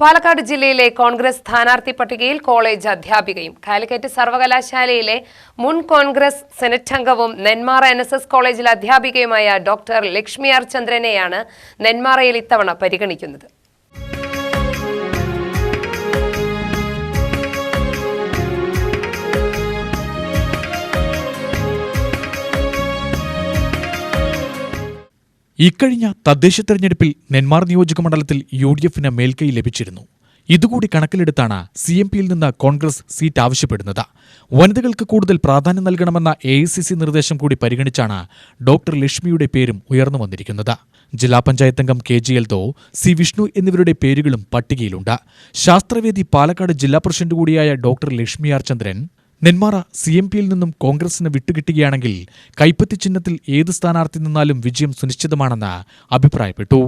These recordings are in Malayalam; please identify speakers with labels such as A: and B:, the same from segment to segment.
A: പാലക്കാട് ജില്ലയിലെ കോൺഗ്രസ് സ്ഥാനാർത്ഥി പട്ടികയിൽ കോളേജ് അധ്യാപികയും കാലിക്കറ്റ് സർവകലാശാലയിലെ മുൻ കോൺഗ്രസ് സെനറ്റ് അംഗവും നെന്മാറ എൻ എസ് എസ് കോളേജിലെ അധ്യാപികയുമായ ഡോക്ടർ ലക്ഷ്മി ആർ ചന്ദ്രനെയാണ് നെന്മാറയിൽ ഇത്തവണ പരിഗണിക്കുന്നത്.
B: ഇക്കഴിഞ്ഞ തദ്ദേശ തെരഞ്ഞെടുപ്പിൽ നെന്മാർ നിയോജക മണ്ഡലത്തിൽ യു ഡി എഫിന് മേൽക്കൈ ലഭിച്ചിരുന്നു. ഇതുകൂടി കണക്കിലെടുത്താണ് സി എം പിയിൽ നിന്ന് കോൺഗ്രസ് സീറ്റ് ആവശ്യപ്പെടുന്നത്. വനിതകൾക്ക് കൂടുതൽ പ്രാധാന്യം നൽകണമെന്ന എ ഐ സി സി നിർദ്ദേശം കൂടി പരിഗണിച്ചാണ് ഡോക്ടർ ലക്ഷ്മിയുടെ പേരും ഉയർന്നു വന്നിരിക്കുന്നത്. ജില്ലാ പഞ്ചായത്ത് അംഗം കെ ജി സി വിഷ്ണു എന്നിവരുടെ പേരുകളും പട്ടികയിലുണ്ട്. ശാസ്ത്രവേദി പാലക്കാട് ജില്ലാ പ്രസിഡന്റ് കൂടിയായ doctor Lakshmi R Chandran Nenmara C M പിയിൽ നിന്നും കോൺഗ്രസിന് വിട്ടുകിട്ടുകയാണെങ്കിൽ കൈപ്പത്തി ചിഹ്നത്തിൽ ഏത് സ്ഥാനാർത്ഥി നിന്നാലും വിജയം സുനിശ്ചിതമാണെന്ന് അഭിപ്രായപ്പെട്ടു.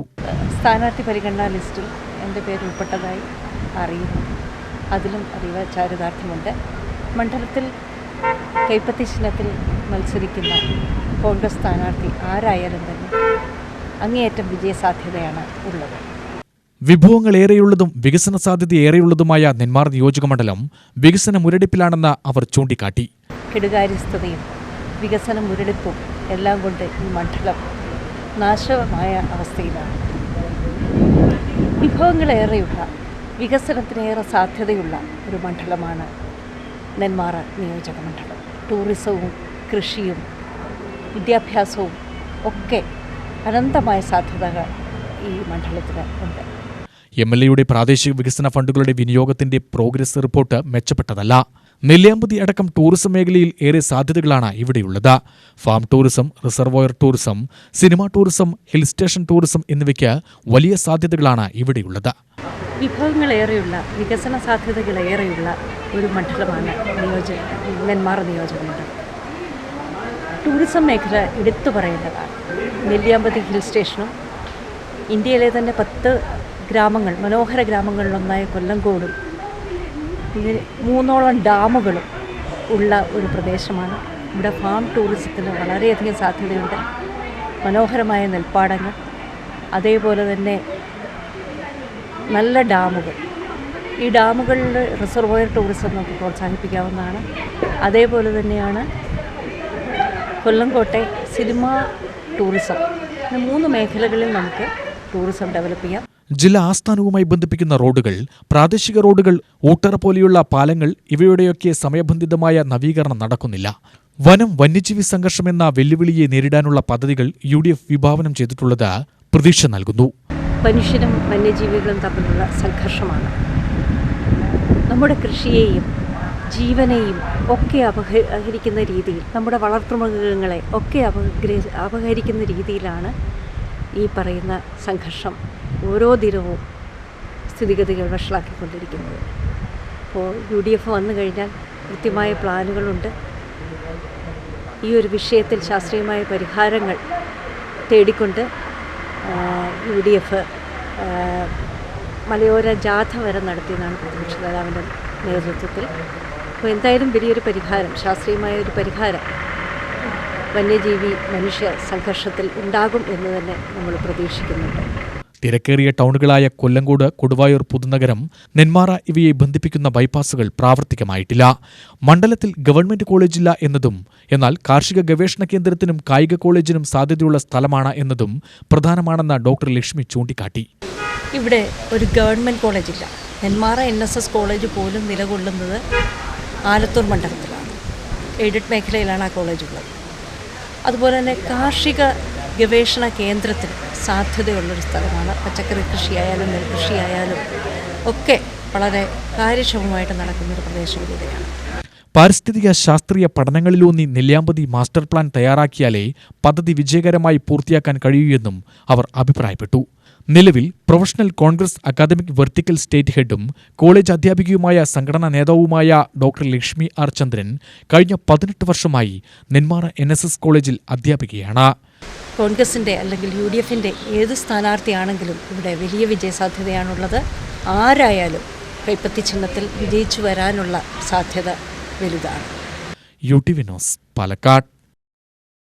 C: സ്ഥാനാർത്ഥി പരിഗണനാ ലിസ്റ്റിൽ എന്റെ പേര് ഉൾപ്പെട്ടതായി അറിയുന്നു. അതിലും അതീവ ചാരിതാർത്ഥ്യമുണ്ട്. മണ്ഡലത്തിൽ കൈപ്പത്തി ചിഹ്നത്തിൽ മത്സരിക്കുന്ന കോൺഗ്രസ് സ്ഥാനാർത്ഥി ആരായാലും തന്നെ അങ്ങേയറ്റം വിജയസാധ്യതയാണ് ഉള്ളത്.
B: വിഭവങ്ങളേറെയുള്ളതും വികസന സാധ്യത ഏറെയുള്ളതുമായ നെന്മാർ നിയോജകമണ്ഡലം വികസന മുരടിപ്പിലാണെന്ന് അവർ ചൂണ്ടിക്കാട്ടി.
C: കെടുകാര്യസ്ഥതയും വികസന മുരടിപ്പും എല്ലാം കൊണ്ട് ഈ മണ്ഡലം നാശമായ അവസ്ഥയിലാണ്. വിഭവങ്ങളേറെയുള്ള വികസനത്തിനേറെ സാധ്യതയുള്ള ഒരു മണ്ഡലമാണ് നെന്മാറ നിയോജക മണ്ഡലം. ടൂറിസവും കൃഷിയും വിദ്യാഭ്യാസവും ഒക്കെ അനന്തമായ സാധ്യതകൾ ഈ മണ്ഡലത്തിന് ഉണ്ട്.
B: എം എൽ എയുടെ പ്രാദേശിക വികസന ഫണ്ടുകളുടെ വിനിയോഗത്തിന്റെ പ്രോഗ്രസ് റിപ്പോർട്ട് മെച്ചപ്പെട്ടതല്ല. നെല്ലിയാമ്പതി അടക്കം ടൂറിസം മേഖലയിൽ ഏറെ സാധ്യതകളാണ് ഇവിടെയുള്ളത്. Farm tourism reservoir tourism cinema tourism hill station tourism എന്നിവയ്ക്ക് വലിയ സാധ്യതകളാണ് ഇവിടെയുള്ളത്.
C: വിഭവങ്ങളേറെയുള്ള വികസന സാധ്യതകളേറെയുള്ള ഒരു മണ്ഡലമാണ് നിയോജക നെന്മാറ ടൂറിസം മേഖല എടുത്തു പറയേണ്ടതാണ്. നെല്ലിയാമ്പതി ഹിൽ സ്റ്റേഷനും ഇന്ത്യയിലെ തന്നെ പത്ത് ഗ്രാമങ്ങൾ മനോഹര ഗ്രാമങ്ങളിലൊന്നായ കൊല്ലങ്കോടും ഇങ്ങനെ മൂന്നോളം ഡാമുകളും ഉള്ള ഒരു പ്രദേശമാണ്. ഇവിടെ ഫാം ടൂറിസത്തിന് വളരെയധികം സാധ്യതയുണ്ട്. മനോഹരമായ നെൽപ്പാടങ്ങൾ അതേപോലെ തന്നെ നല്ല ഡാമുകൾ. ഈ ഡാമുകളിൽ റിസർവോയർ ടൂറിസം നമുക്ക് പ്രോത്സാഹിപ്പിക്കാവുന്നതാണ്. അതേപോലെ തന്നെയാണ് കൊല്ലംകോട്ടെ സിനിമ ടൂറിസം. മൂന്ന് മേഖലകളിൽ നമുക്ക് ടൂറിസം ഡെവലപ്പ് ചെയ്യാം.
B: ജില്ലാ ആസ്ഥാനവുമായി ബന്ധിപ്പിക്കുന്ന റോഡുകൾ പ്രാദേശിക റോഡുകൾ ഊട്ടറ പോലെയുള്ള പാലങ്ങൾ ഇവയുടെയൊക്കെ സമയബന്ധിതമായ നവീകരണം നടക്കുന്നില്ല. വനം വന്യജീവി സംഘർഷം എന്ന വെല്ലുവിളിയെ നേരിടാനുള്ള പദ്ധതികൾ യു ഡി എഫ് വിഭാവനം ചെയ്തിട്ടുള്ളത് പ്രതീക്ഷ നൽകുന്നു.
C: മനുഷ്യനും വന്യജീവികളും തമ്മിലുള്ള സംഘർഷമാണ്. നമ്മുടെ കൃഷിയെയും ജീവനെയും ഒക്കെ അപഹരിക്കുന്ന രീതിയിൽ നമ്മുടെ വളർത്തുമൃഗങ്ങളെ ഒക്കെ അപഹരിക്കുന്ന രീതിയിലാണ് ഈ പറയുന്ന സംഘർഷം ഓരോ ദിനവും സ്ഥിതിഗതികൾ വഷളാക്കിക്കൊണ്ടിരിക്കുന്നത് അപ്പോൾ യു ഡി എഫ് വന്നു കഴിഞ്ഞാൽ കൃത്യമായ പ്ലാനുകളുണ്ട്. ഈ ഒരു വിഷയത്തിൽ ശാസ്ത്രീയമായ പരിഹാരങ്ങൾ തേടിക്കൊണ്ട് യു ഡി എഫ് മലയോര ജാഥ വരെ നടത്തിയതാണ് പ്രതിപക്ഷ നേതാവിന്റെ നേതൃത്വത്തിൽ. അപ്പോൾ എന്തായാലും വലിയൊരു പരിഹാരം ശാസ്ത്രീയമായ ഒരു പരിഹാരം വന്യജീവി മനുഷ്യ സംഘർഷത്തിൽ ഉണ്ടാകും എന്ന് തന്നെ നമ്മൾ പ്രതീക്ഷിക്കുന്നുണ്ട്.
B: തിരക്കേറിയ ടൗണുകളായ കൊല്ലങ്കോട് കൊടുവായൂർ പുതുനഗരം നെന്മാറ ഇവയെ ബന്ധിപ്പിക്കുന്ന ബൈപ്പാസുകൾ പ്രാവർത്തികമായിട്ടില്ല. മണ്ഡലത്തിൽ ഗവൺമെന്റ് കോളേജില്ല എന്നതും എന്നാൽ കാർഷിക ഗവേഷണ കേന്ദ്രത്തിനും കായിക കോളേജിനും സാധ്യതയുള്ള സ്ഥലമാണ് എന്നതും പ്രധാനമാണെന്ന് ഡോക്ടർ ലക്ഷ്മി ചൂണ്ടിക്കാട്ടി.
C: ഇവിടെ ഒരു government കോളേജില്ല Nenmara N S S college പോലും നിലകൊള്ളുന്നത് ആലത്തൂർ മണ്ഡലത്തിലാണ്. എയ്ഡഡ് മേഖലയിലാണ് ആ കോളേജ് ഉള്ളത്. അതുപോലെ തന്നെ കാർഷിക ഗവേഷണ കേന്ദ്രത്തിന് സാധ്യതയുള്ളൊരു സ്ഥലമാണ് പച്ചക്കറി കൃഷിയായാലും നെൽകൃഷിയായാലും ഒക്കെ വളരെ കാര്യക്ഷമമായിട്ട് നടക്കുന്നൊരു പ്രദേശം കൂടിയാണ്
B: പാരിസ്ഥിതിക ശാസ്ത്രീയ പഠനങ്ങളിലൂന്നി നെല്ലിയാമ്പതി മാസ്റ്റർ പ്ലാൻ തയ്യാറാക്കിയാലേ പദ്ധതി വിജയകരമായി പൂർത്തിയാക്കാൻ കഴിയൂ എന്നും അവർ അഭിപ്രായപ്പെട്ടു. നിലവിൽ professional Congress academic vertical state ഹെഡും college അധ്യാപികയുമായ സംഘടനാ നേതാവുമായ ഡോക്ടർ ലക്ഷ്മി ആർ ചന്ദ്രൻ കഴിഞ്ഞ പതിനെട്ട് വർഷമായി നെന്മാറ എൻ എസ് എസ് കോളേജിൽ അധ്യാപികയാണ്.
C: കോൺഗ്രസിന്റെ അല്ലെങ്കിൽ യു ഡി എഫിന്റെ ഏത് സ്ഥാനാർത്ഥിയാണെങ്കിലും ഇവിടെ വലിയ വിജയസാധ്യതയാണുള്ളത്. ആരായാലും കൈപ്പത്തി ചിഹ്നത്തിൽ വിജയിച്ചു വരാനുള്ള സാധ്യത വലുതാണ്.
B: യു ടി വിനോസ് പാലക്കാട്.